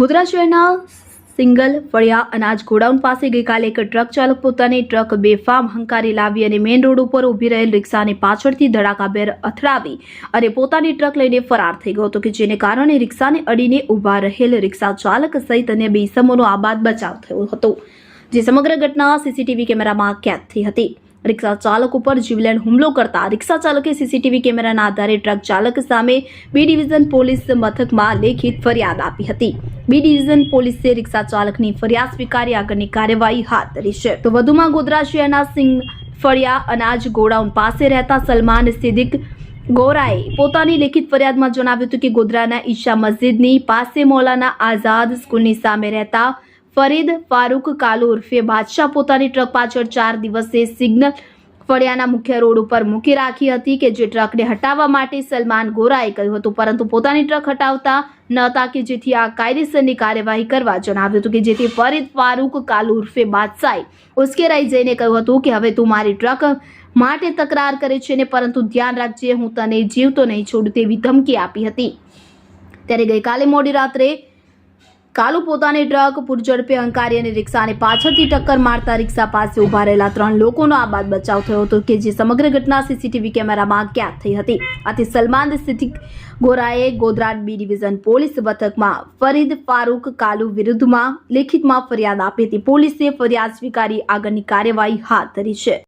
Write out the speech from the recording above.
ગોધરા શહેરના સિંગલ ફળિયા અનાજ ગોડાઉન પાસે ગઈકાલે એક ટ્રક ચાલક પોતાની ટ્રક બેફામ હંકારી લાવી અને મેઇન રોડ ઉપર ઊભી રહેલ રિક્ષાને પાછળથી ધડાકાભેર અથડાવી અને પોતાની ટ્રક લઈને ફરાર થઈ ગયો હતો કે જેને કારણે રિક્ષાને અડીને ઊભા રહેલ રિક્ષા ચાલક સહિત અન્ય બે ઇસમોનો આબાદ બચાવ થયો હતો, જે સમગ્ર ઘટના સીસીટીવી કેમેરામાં કેદ થઈ હતી. રિક્ષા ચાલક ઉપર જીવલેણ હુમલો કરતા રિક્ષા ચાલકે સીસીટીવી કેમેરાના આધારે ટ્રક ચાલક સામે બી ડિવિઝન પોલીસ મથકમાં લેખિત ફરિયાદ આપી હતી બી ડિવિઝન પોલીસે રિક્ષા ચાલકની ફરિયાદ સ્વીકારી આગળની કાર્યવાહી હાથ ધરી છે તો વધુમાં ગોધરા શહેરના સિંગ ફળિયા અનાજ ગોડાઉન પાસે રહેતા સલમાન સિદ્દીક ગોરાએ પોતાની લેખિત ફરિયાદમાં જણાવ્યું હતું કે ગોધરાના ઈશા મસ્જિદની પાસે મૌલાના આઝાદ સ્કૂલની સામે રહેતા ફરીદ ફારૂક કાલુ ઉર્ફે બાદશાહ પોતાની ટ્રક પાછળ ચાર દિવસે સિગ્નલ ફળિયાના મુખ્ય રોડ ઉપર મૂકી રાખી હતી કે જે ટ્રકને હટાવવા માટે સલમાન ગોરાએ કહ્યું હતું. પરંતુ પોતાની ટ્રક હટાવતા ન હતા કે જેથી આ કાયદેસરની કાર્યવાહી કરવા જણાવ્યું હતું કે જેથી ફરીદ ફારૂક કાલુ ઉર્ફે બાદશાહે ઉશ્કેરાઈ જઈને કહ્યું હતું કે હવે તું મારી ટ્રક માટે તકરાર કરે છે ને પરંતુ ધ્યાન રાખજે, હું તને જીવતો નહીં છોડું તેવી ધમકી આપી હતી. ત્યારે ગઈકાલે મોડી રાત્રે કાલુ પોતાની ટ્રક, પૂરઝડપે અંકારી અને રિક્ષાને પાછળથી ટક્કર મારતા રિક્ષા પાસે ઊભા રહેલા ત્રણ લોકોનો આબાદ બચાવ થયો હતો કે જે સમગ્ર ઘટના સીસીટીવી કેમેરામાં ક્યાં થઈ હતી. આથી સલમાન સિદ્ધિક ગોરાએ ગોધરાટ બી ડિવિઝન પોલીસ મથકમાં ફરીદ ફારૂક કાલુ વિરુદ્ધમાં લેખિતમાં ફરિયાદ આપી હતી. પોલીસે ફરિયાદ સ્વીકારી આગળની કાર્યવાહી હાથ ધરી છે.